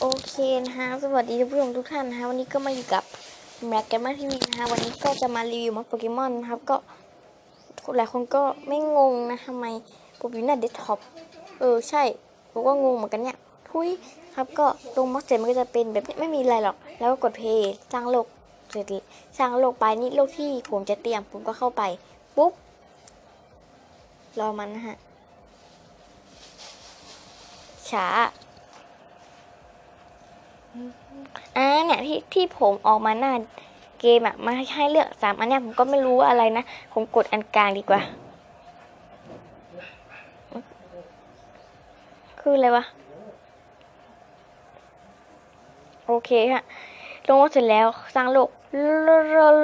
โอเคนะคะสวัสดีท่านผู้ชมทุกท่านนะคะวันนี้ก็มาอยู่กับแม็กแกมมาทีวีนะคะวันนี้ก็จะมารีวิวมอดโปเกมอนนะครับก็หลายคนก็ไม่งงนะทำไมผมอยู่หน้าเดสก์ท็อปเออใช่ผมก็งงเหมือนกันเนี่ยทุยครับก็ลงมอดเสร็จมันก็จะเป็นแบบนี้ไม่มีอะไรหรอก แล้วก็กดเพย์สร้างโลกเสร็จสร้างโลกไปนี่โลกที่ผมจะเตรียมผมก็เข้าไปปุ๊บรอมันนะฮะช้า อ่าเนี่ยที่ที่ผมออกมาหน้าเกมอะมาให้เลือกสามอันเนี้ยผมก็ไม่รู้อะไรนะ ผมกดอันกลางดีกว่า คืออะไรวะ โอเคค่ะลงมาเสร็จแล้วสร้างโลกโล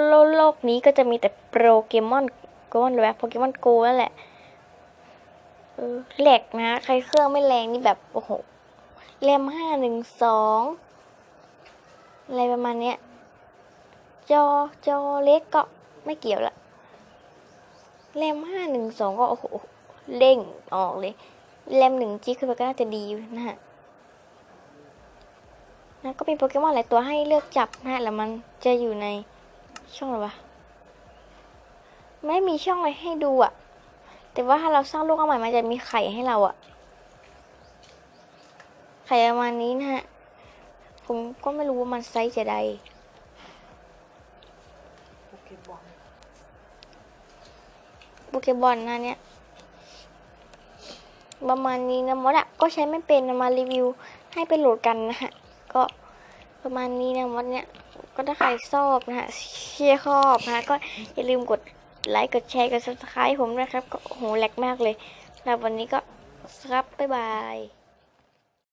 โลโลกนี้ก็จะมีแต่โปเกมอนโกนหรือว่าโปเกมอนโกนั่นแหละเออแหลกนะ ใครเครื่องไม่แรงนี่แบบ โอ้โหแรมห้าหนึ่งสอง อะไรประมาณเนี้ย จอจอเล็กก็ไม่เกี่ยวละแรมห้าหนึ่งสองก็โอ้โหเด้งออกเลยแรมหนึ่งจีคือมันก็น่าจะดีนะฮะนะก็มีโปเกมอนหลายตัวให้เลือกจับนะฮะแล้วมันจะอยู่ในช่องอะไรวะ ไม่มีช่องอะไรให้ดูอะแต่ว่าถ้าเราสร้างลูกเอาใหม่มันจะมีไข่ให้เราอะไข่ประมาณนี้นะฮะ ผมก็ไม่รู้ว่ามันไซส์จะใดโปเกบอลโปเกบอลนะเนี่ยประมาณนี้นะมดอะก็ใช้ไม่เป็นนะมารีวิวให้ไปโหลดกันนะฮะ ก็ประมาณนี้นะมดเนี่ย ก็ถ้าใครชอบนะฮะเชียร์ชอบนะฮะก็อย่าลืมกดไลค์กดแชร์กด subscribe ผมนะครับ ก็โอ้โหแหลกมากเลยแล้ววันนี้ก็ครับบ๊ายบาย